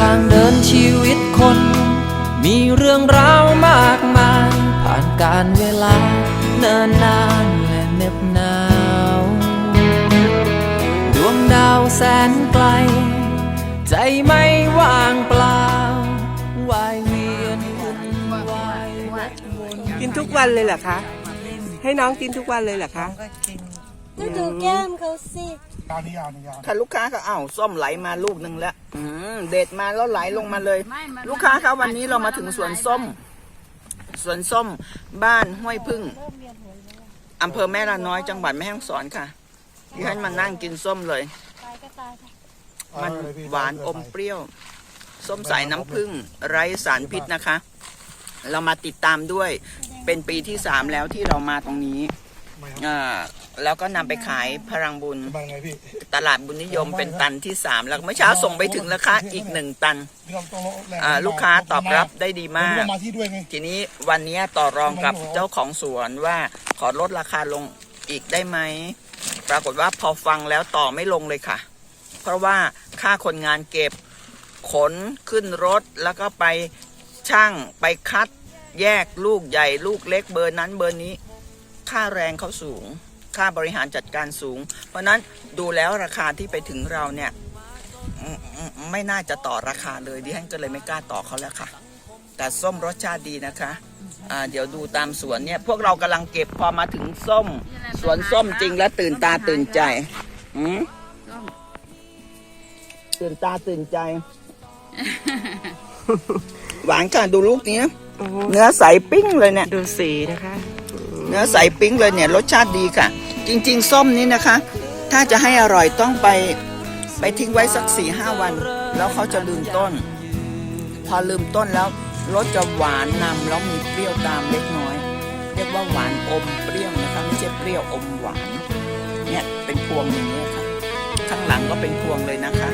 ทางเดินชีวิตคน มีเรื่องราวมากมาย ผ่านการเวลา เนินนานและเน็บหนาว ดวงดาวแสนไกล ใจไม่ว่างเปล่าวายเวียนวุ่วายวัดวนกินทุกวันเลยเหรอคะ ให้น้องกินทุกวันเลยเหรอคะ ก็ดูแก้มเขาสิ ค่ะลูกค้าก็อ้าวส้มไหลมาลูกหนึ่งแล้ว อืมเด็ดมาแล้วไหลลงมาเลยลูกค้าคะวันนี้เรามาถึงสวนส้ม สวนส้ม บ้านห้วยพึ่งอำเภอแม่ละน้อยจังหวัดแม่ฮ่องสอนค่ะดิฉันมานั่งกินส้มเลย ตายก็ตายค่ะมันหวานอมเปรี้ยว ส้มสายน้ำผึ้งไร้สารพิษนะคะ เรามาติดตามด้วย เป็นปีที่สามแล้วที่เรามาตรงนี้อ่า แล้วก็นำไปขายพลังบุญบางไงพี่ ตลาดบุญนิยมเป็นตันที่สามแล้วเมื่อเช้าส่งไปถึงแล้วค่ะอีกหนึ่งตันพี่ต้องต้องแรงอ่าลูกค้าตอบรับได้ดีมามากมาที่ด้วยไง ทีนี้วันนี้ต่อรองกับเจ้าของสวนว่าขอลดราคาลงอีกได้ไหม ปรากฏว่าพอฟังแล้วต่อไม่ลงเลยค่ะ เพราะว่าค่าคนงานเก็บขนขึ้นรถแล้วก็ไปช่างไปคัด แยกลูกใหญ่ลูกเล็กเบอร์นั้นเบอร์นี้ ค่าแรงเขาสูง ค่าบริหารจัดการสูง เพราะฉะนั้นดูแล้วราคาที่ไปถึงเราเนี่ยอืมอืมไม่น่าจะต่อราคาเลยดิฉันก็เลยไม่กล้าต่อเขาแล้วค่ะ แต่ส้มรสชาติดีนะคะอ่าเดี๋ยวดูตามสวนเนี่ยพวกเรากำลังเก็บพอมาถึงส้ม สวนส้มจริงแล้วตื่นตาตื่นใจอืมตื่นตาตื่นใจ หวานค่ะดูลูกนี้โอ้โหเนื้อใสปิ้งเลยเนี่ย ดูสีนะคะ เนื้อใสปิ้งเลยเนี่ยรสชาติดีค่ะ จริง ๆ ส้มนี้นะคะ ถ้าจะให้อร่อยต้องไปไปทิ้งไว้สักสี่ห้าวัน แล้วเขาจะลืมต้น พอลืมต้นแล้วรสจะหวานนำแล้วมีเปรี้ยวตามเล็กน้อย เรียกว่าหวานอมเปรี้ยวนะคะไม่ใช่เปรี้ยวอมหวานเนี่ยเป็นพวงอย่างนี้ค่ะ ข้างหลังก็เป็นพวงเลยนะคะ